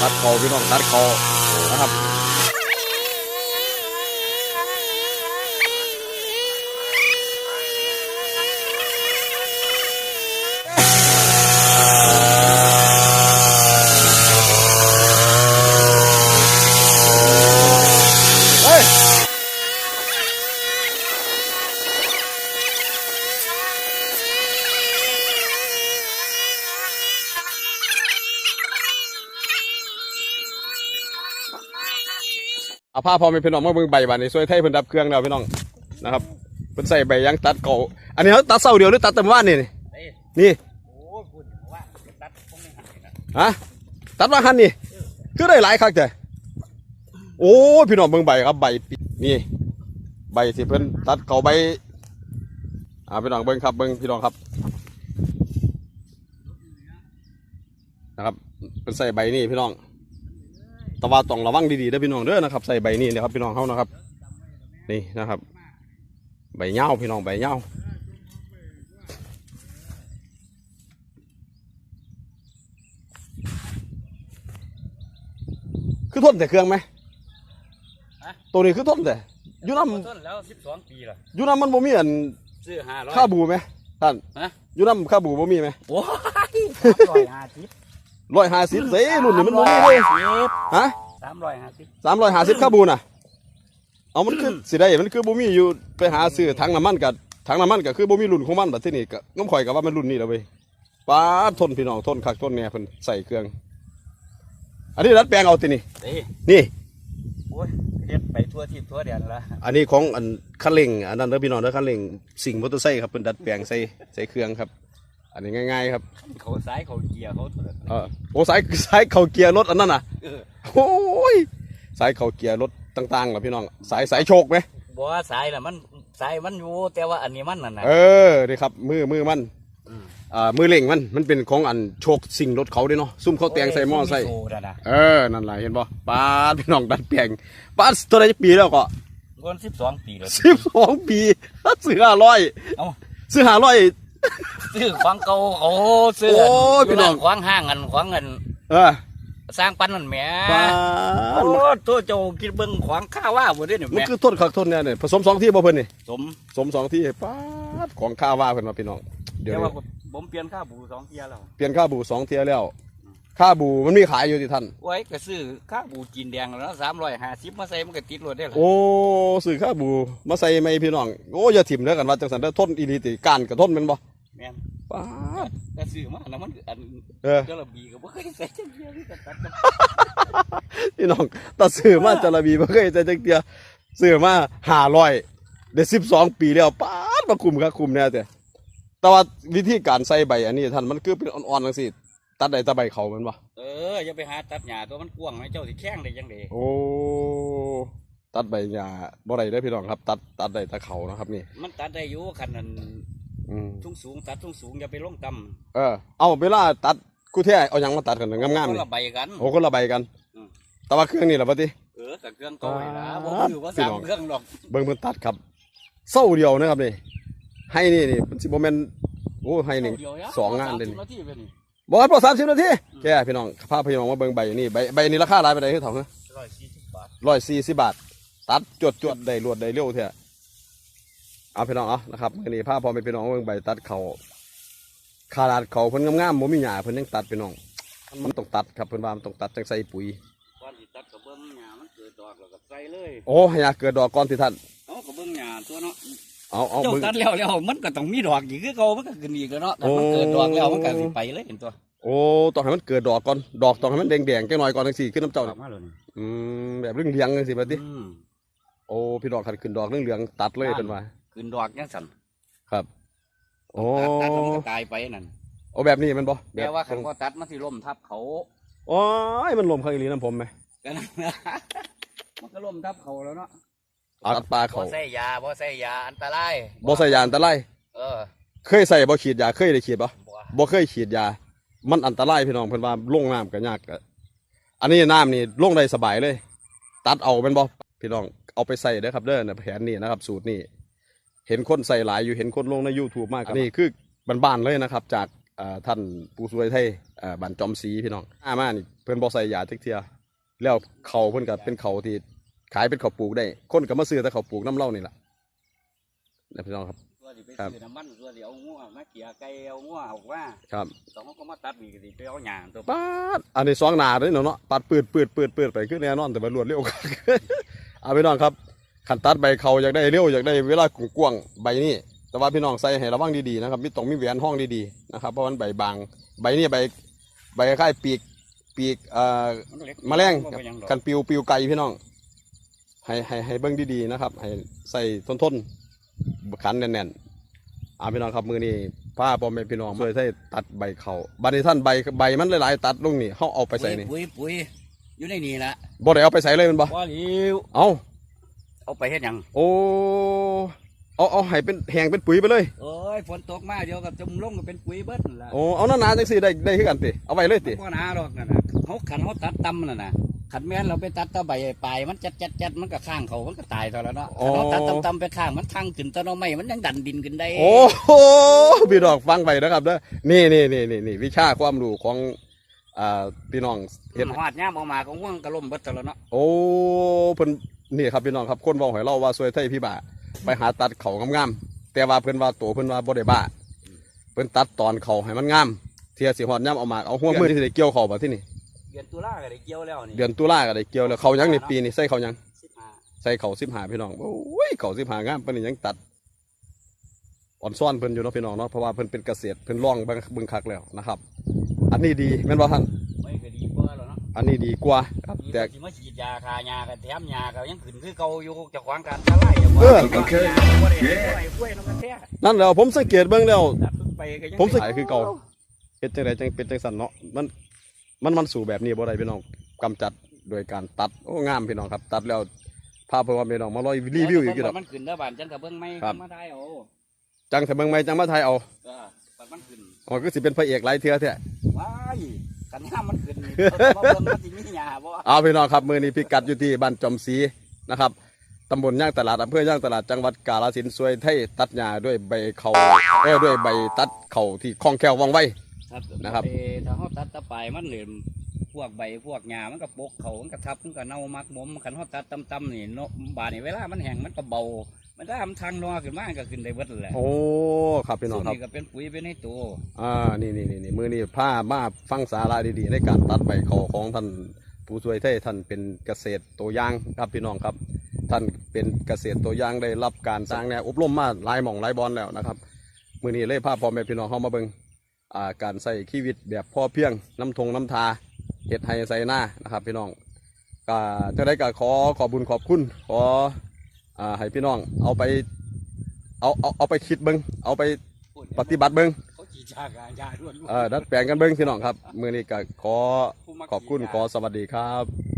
ตัดเขาพี่น้องตัดเขานะครับ เอาผ้าพอไม่พี่น้องมาเบิ่งใบบานนี้ช่วยไทยเพิ่นดับเครื่องแล้วพี่น้องนะครับเพิ่นใส่ใบยางตัดเก่าอันนี้เขาตัดเสาเดียวหรือตัดแต่เมื่านนี่นี่นี่โอ้พูดว่าจะตัดคงไม่หายนะฮะตัดมาหันนี่คือได้หลายคักแต่โอ้พี่น้องเบิ่งใบครับใบปินี่ใบที่เพิ่นตัดเก่าใบอ่าพี่น้องเบิ่งครับเบิ่งพี่น้องครับนะครับเพิ่นใส่ใบนี่พี่น้อง แต่ว่าต้องระวังดีๆเด้อพี่น้องเด้อนะครับใส่ใบนี่นะครับพี่น้องเฮานะครับ นี่นะครับ ใบเหย้าพี่น้องใบเหย้าคือทนแต่เครื่องไหมตัวนี้คือทนแต่อยูน้ต้นแล้วสิบสองปีละำอยูน้ำมันบ่มีอันซื้อห้าร้อยค่าบูไหมท่านฮะอยูน้ำค่าบูบ่มีไหมโอ้ยสามร้อยห้าสิบ ร้อยห้าสิบเซ่รุ่นนี้มันบ่มีเลยฮะสามร้อยห้าสิบสามร้อยห้าสิบค่าบูน่ะ เอามันคือสิได้มันคือบ่มีอยู่ไปหาซื้อถังน้ำมันกับถังน้ำมันก็คือบ่มีรุ่นของมันแบบที่นี่ก็น้ำข่อยก็ว่ามันรุ่นนี้แหล้วเว้ยป้าดทนพี่น้องทนคักทนเนี่ยเพิ่นใส่เครื่อง อันนี้รัดแปลงเอาตินี่เอ้ยนี่ โอ้ยเฮ็ดไปทั่วทิศทั่วแดนละอันนี้ของอันคันเร่งอันนั้นเด้อพี่น้องเด้อคันเร่งสิ่งมอเตอร์ไซค์ครับเป็นดัดแปลงใส่ใส่เครื่องครับ อันนี้ง่ายๆครับเขาซ้ายเขาเกียร์เขาเถิดเออโอ้สายสายเข่าเกียร์รถอันนั้นน่ะเออโอ้ยสายเข่าเกียร์รถต่างๆเหรอพี่น้องสายสายโชคไหมบ่ว่าสายน่ะมันสายมันอยู่แต่ว่าอันนี้มันน่ะนะเออนี่ครับมือมือมันมอ่ามือเล่งมันมันเป็นของอันโชคสิ่งรถเขาเด้เนาะซุ่มเขาแต่งใส่หม้อใส่โยน่ะนะเออนั่นแหละเห็นป่ะป้าดพี่น้องดัดแปลงป้าดตัวไหนจะปีแล้วก็คนสิบสองปีเลยสิบสองปีซื้อห้าร้อยเอ้าซื้อห้าร้อย ซื้อของเก่าเขาซื้อโอ้ยพี่น้องขวางห้างกันขวางเงินเออสร้างปันนั่นแหมป้าโอ้ดตัวเจ้ากินเบิ่งขวางข้าว่าบ่ได้เนี่ยมันแม่คือต้นขักต้นเนี่ยเนี่ยผสมสองที่บ่เพิ่นนี่สมสมสองที่ป้าดของข้าว่าเพิ่นมาพี่น้องเดี๋ยวแต่นี้ว่าผมเปลี่ยนค่าบูสองเทียแล้วเปลี่ยนค่าบูสองเทียแล้วค่าบูมันมีขายอยู่ที่ท่านไว้ก็ซื้อค่าบูจีนแดงแล้วสามร้อยห้าสิบมาใส่มันก็ติดรถได้หรอโอ้สื่อค่าบูมาใส่ไม่พี่น้องโอ้อย่าถิ่มเด้อกันว่าจังสันเด้อทนอีหลีติการกระทนแมันบ่ แม่นป้าดแต่ซื้อมาแล้วมันอันเออเจ้าระบีก็บ่เคยใส่จังเดียวนี่ก็ตัดกันพี่น้องตาซื้อมาจระบีบ่เคยใจจักเตียซื้อมาห้าร้อยได้สิบสองปีแล้วป้าดมาคุมครับคุมแน่แต่แต่ว่าวิธีการใส่ใบอันนี้ท่านมันคือเป็นอ่อนๆจังซี่ตัดได้แตะใบเขาแมันบ่เอออย่าไปหาตัดหญ้าตัวมันกว้างไหมเจ้าสิแข้งได้จังได๋โอ้ตัดใบหญ้าบ่ได้เด้อพี่น้องครับ ตัดตัดได้แตะเขานะครับนี่ มันตัดได้อยู่คันนั้น อืมสูงสูงๆตัดสูงสูงๆอย่าไปลงต่ำเออเอาเวลาตัดกูแท้เอาหยังมาตัดกันงามๆคนนี่ละใบกัน โอ้คนละใบกัน อืม แต่ว่าเครื่องนี่แหละปะติ เออกับเครื่องเก่าไว้นะบ่อ่าคือว่าพี่สามน้องเครื่องหรอกเบิ่งเพิ่นตัดครับเศร้าเดียวนะครับนี่ให้นี่นี่มันสิบ่แม่นโอ้ให้นี่เดี๋ยวะสองงานเลยสมนี่สิบนาทีไปนี่บ่ครับพอ30นาทีแกพี่น้องพาพี่น้องมาเบิ่งใบนี่ใบใบนี้ราคาหลายปานใดคือเท่าฮะร้อยสี่สิบบาท 140 บาท ตัดจวดจวดได้รวดได้เร็วแท้ เอาพี่น้องเอานะครับมื้อนี้พาพ่อแม่พี่น้องมาเบิ่งใบตัดเขาขาดเขาเพิ่นงามๆบ่มีหญ้าเพิ่นยังตัดพี่น้อง มันต้องตัดครับเพิ่นว่ามันต้องตัดจังใส่ปุ๋ยก่อนสิตัดกับเบิ้งหญ้ามันเกิดดอกแล้วก็ใส่เลยโอ้ให้หญ้าเกิดดอกก่อนที่ท่านเอากับเบิ้งหญ้าตัวเนาะเอาเอาเจ้าเบิ่งตัดแล้วแล้วมันก็ต้องมีดอกอีกคือเก่ามันก็ขึ้นอีกแล้วเนาะแต่มันโอ้เกิดดอกแล้วมันก็สิไปเลยเห็นตัวโอ้ต้องให้มันเกิดดอกก่อนดอกต้องให้มันแดงๆแค่หน่อยก่อนจังสี่ขึ้นน้ำอเจ้าอน่ะกมาเลยนี่อืมแบบเรื่องเลี้ยงจังสิบัดนี้อืมโอ้พี่ดอกขัดขึ้นดอกเรื่องเหลืองตัดเลยเป็นว่า ขึ้นดอกจังสั่นครับ โอ้ตัดตัดแล้วมันก็ตายไปนั่นโอ้แบบนี้แมันบ่แต่ว่าคันขบ่ตัดมันสิล่มทับเขาโอ้ยมันลมข้างอีหลีน้ำผมไหมก็นั่นนะมันก็ล่มทับเขาแล้วเนาะเอาตัดปลาเขาบ่ใส่ยาบ่ใส่ยาอันตรายบ่ใส่ยาอันตรายเออ เคยใส่บ่ฉีดยาเคยได้ฉีดบ่บ่บ่เคยฉีดยา มันอันตรายพี่น้องเพิ่นว่าลงน้ำก็ยากอะอันนี้น้ำนี่ลงได้สบายเลย ตัดเอาเป็นบ่พี่น้องเอาไปใส่เด้อครับเด้อนะแผนนี้นะครับ สูตรนี้ เห็นคนใส่หลายอยู่เห็นคนลงใน YouTube มากครับนี่คือบ้านๆเลยนะครับ จากอ่าท่านผู้ช่วยไทยอ่าบ้านจอมศรีพี่น้องอามานี่เพิ่นบ่ใส่ยาจักเทียแล้วเขาเพิ่นก็เป็นเขาที่ขายเป็นเขาวปลูกได้ คนก็มาซื้อแต่เขาวปลูกน้ำเล่านี่ล่ะนะพี่น้องครับตัวที่ไปครับซื้อน้ำมันตัวที่เอางัวมาเกี่ยไก่เอางัวออกว่าครับสองเขาก็มาตัดอีกสิไปเอาหยางตัวปาดอันนี้สองหนาเลยเนาะเนาะปัดปืดปืดปืดปืดไปคือแน่นอนแต่มันรวดเร็วคักเอาพี่น้องครับ ขันตัดใบเขาอยากได้เร็วอยากได้เวลากว้างๆใบนี้แต่ว่าพี่น้องใส่ให้ระวังดีๆนะครับมีต้องมีแหวนห้องดีๆนะครับเพราะมันใบบางใบนี้ใบใบคล้ายๆปีกปีกเอ่อมันเล็กแมลงบ่เป็นหยังดอกกันปิวปิวไก่พี่น้องให้ให้ให้เบิ้งดีๆนะครับ ให้ใส่ทนทนๆขันแน่นๆอ่าพี่น้องครับมือนี้ผ้าพ่อแม่พี่น้องช่วยใส่ตัดใบเขาบัดนี้ท่านใบใบมันหลายๆตัดลงนี่เขาเอาไปใส่นี่ปุ๋ยปุ๋ยอยู่ในนี่ละบ่ได้เอาไปใส่เลยแมันบ่ว่าหิวเอา เอาไปเฮ็ดหยังโอ้เอาเอาให้เป็นแห้งเป็นปุ๋ยไปเลยโอ้ยฝนตกมาเดี๋ยวกับจมลงก็เป็นปุ๋ยเบิดนั่นล่ะโอ้เอาหนาๆจังซี่ได้ได้คือกันติเอาไว้เลยติบ่หนาดอกนั่นน่ะเขาขันเขาตัดตำนั่นน่ะขันแม่นเราไปตัดตะใบปลายมันจัดจัดจัดมันก็ข้างเขามันก็ตายตอนแล้วเนาะขันเขาตัดตำตำไปข้างมันทางขึ้นตะนอไม่มันยังดันดินขึ้นได้ โอ้โหพี่น้องฟังไปนะครับเด้อนี่นี่นี่นี่นี่วิชาความรู้ของอ่าพี่น้องเฮ็เห็ดนหอดย่ามออกมาก็ห่วงกระล่มเบิดตอนแล้วเนาะ โอ้เพิ่น นี่ครับพี่น้องครับคนเว้าให้เราว่าซวยไทยพี่บ้าไปหาตัดเขางามๆแต่ว่าเพิ่นว่าตัวเพิ่นว่าบ่ได้บ้าเพิ่นตัดตอนเขาให้มันงามเทียสิฮอดย่ํเอามาเอาหัวมือที่ได้เกี่ยวเขาบ่ที่นี่เดือนตุลาก็ได้เกี่ยวแล้วนี่เดือนตุลาก็ได้เกี่ยวแล้วเขายังนี่ปีนี้ใส่เขายังสิบห้าใส่เขา15พี่น้องโอ้ยเขา15งามปานนี้ยังตัดอ่อนซ่อนเพิ่นอยู่เนาะพี่น้องเนาะเพราะว่าเพิ่นเป็นเกษตรเพิ่นร่องเบิ่งเบิ่งคักแล้วนะครับ อันนี้ดีแม่นบ่ท่าน อันนี้ดีกว่าครับมีแต่แต่สิมาฉีดยาคายากันแถมยาก็ยังขึ้นคือเก่าอยู่เจะขวางการตะไลอย่าว่าเออโอเคบ่ได้บ่ได้กล้วยน้ำมันแท้นั่นแหล้วผมสังเกตเบิ่งแล้วตัดขึ้นไปก็ยังผมสังคือเก่าเฮ็ดจังไดจังเป็นจังสันเนาะมันมันมันสู่แบบนี้บ่ได้พี่น้องกำจัดโดยการตัดโอ้งามพี่น้องครับ ตัดแล้วพาเพื่อนว่าพี่น้องมาลอยรีวิวอีกทีดอก มันขึ้นเด้อบ้านจังกับเบิ่งไม่ครับ มาได้เอาจังแต่เบิ่งใหม่จังมาไทยเอาเออบัดมันขึ้นอ๋อก็สิเป็นพระเอกหลายเทื่อแท้ว้าย กันห้ามมันขึ้นนี่เอามาเบิ่งมันสิมีหญ้าบ่เอาพี่น้องครับมื้อนี้พิกัดอยู่ที่บ้านจอมศรีนะครับตำบลย่างตลาดอำเภอย่างตลาดจังหวัดกาฬสินธุ์สวยไทยตัดหญ้าด้วยใบเขาเอ้ยด้วยใบตัดเขาที่คล่องแคล่วว่องไว ครับนะครับ เอ่อถ้าเฮาตัดตะปลายมันเหลมพวกใบพวกหญ้ามันก็ปกเขามันก็ทับมันก็เน่ามักหมมคันเฮาตัดต่ำๆนี่เนาะบาดนี่เวลามันแห้งมันก็เบา มันได้มันทางนอขึ้นมาก็ขึ้นได้เบิดแหละโอ้ครับพี่น้องส่วนครับนี้ก็เป็นปุ๋ยเป็นให้ตัวอ่านี่นี่นี่นี่มือนี่ผ้ามาฟังสาระดีๆ ในการตัดใบเขาของท่านผู้ช่วยไทยท่านเป็นเกษตรตัวอย่างครับพี่น้องครับ ท่านเป็นเกษตรตัวอย่างได้รับการสร้างแนวอบรมมาหลายหม่องหลายบอลแล้วนะครับมือนี้เลยพาพ่อแม่พี่น้องเข้ามาเบิ่งอ่าการใส่ชีวิตแบบพ่อเพียงน้ำทงน้ำทาเห็ดไฮใส่หน้านะครับพี่น้องก็จะได้ก็ขอขอบุญขอบคุณขอ อ่าให้พี่น้องเอาไปเอาเอาเอาไปคิดเบิ่งเอาไปปฏิบัติเบิ่งเขาจีชากายาล้วนๆ เออดัดแปลงกันเบิ้งพี่น้องครับ มือนี้ก็ขอผู้มักขอบคุณฉีดยาขอสวัสดีครับ